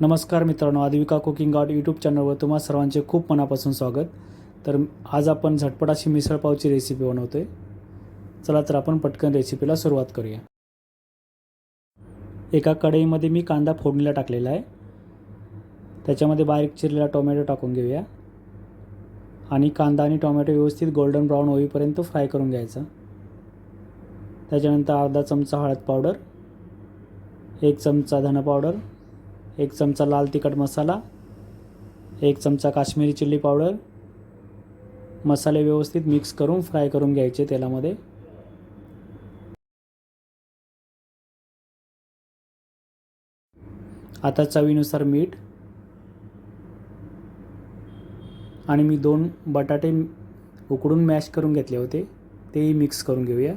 नमस्कार मित्रांनो आदिविका cooking out YouTube चॅनलवर तुम्हा सर्वांचे खूप मनापासून स्वागत. तर आज आपण झटपट अशी मिसळपावची रेसिपी बनवतो आहे चला तर आपण पटकन रेसिपीला सुरुवात करूया. एका कढईमध्ये मी कांदा फोडणीला टाकलेला आहे. त्याच्यामध्ये बारीक चिरलेला टोमॅटो टाकून घेऊया. आणि कांदा आणि टोमॅटो व्यवस्थित गोल्डन ब्राऊन होईपर्यंत फ्राय करून घ्यायचा. त्याच्यानंतर अर्धा चमचा हळद पावडर एक चमचा धना पावडर एक चमचा लाल तिखट मसाला एक चमचा काश्मीरी चिल्ली पावडर मसाले व्यवस्थित मिक्स करून फ्राय करून घ्यायचे तेलामध्ये. आता चवीनुसार मीठ आणि मी दोन बटाटे उकडून मॅश करून घेतले होते तेही मिक्स करून घेऊया.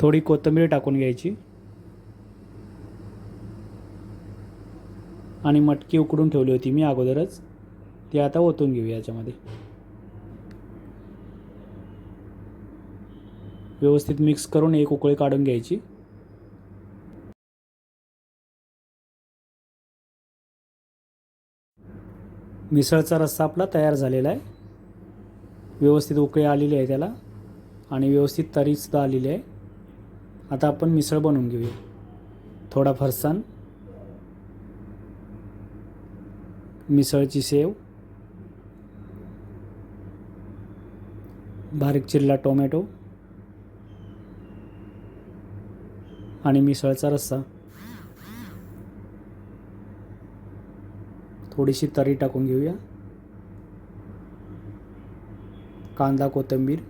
थोडी कोथिंबीर टाकून घ्यायची. आणि मटकी उकडून ठेवली होती मी अगोदरच. ती आता ओतून घेऊ याच्यामध्ये. व्यवस्थित मिक्स करून एक उकळी काढून घ्यायची. मिसळचा रस्सा आपला तयार झालेला आहे. व्यवस्थित उकळी आलेली आहे त्याला. आणि व्यवस्थित तरीसुद्धा आलेली आहे. आता आपण मिसळ बनवून घेऊया. थोडा फरसाण मिसळची सेव बारीक चिरला टोमॅटो आणि मिसळचा रस्सा. थोडीशी तरी टाकून घेऊया. कांदा कोथिंबीर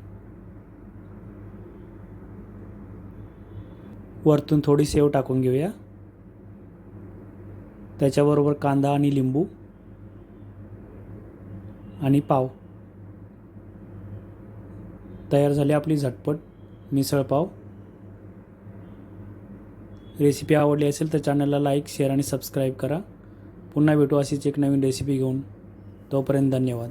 वरतून थोडी सेव टाकून घेऊया. त्याच्याबरोबर कांदा आणि लिंबू आणि पाव. तयार झाली आपली झटपट मिसळ पाव. रेसिपी आवडली असेल तर चॅनलला लाईक शेअर आणि सबस्क्राईब करा. पुन्हा भेटू अशीच एक नवीन रेसिपी घेऊन. तोपर्यंत धन्यवाद.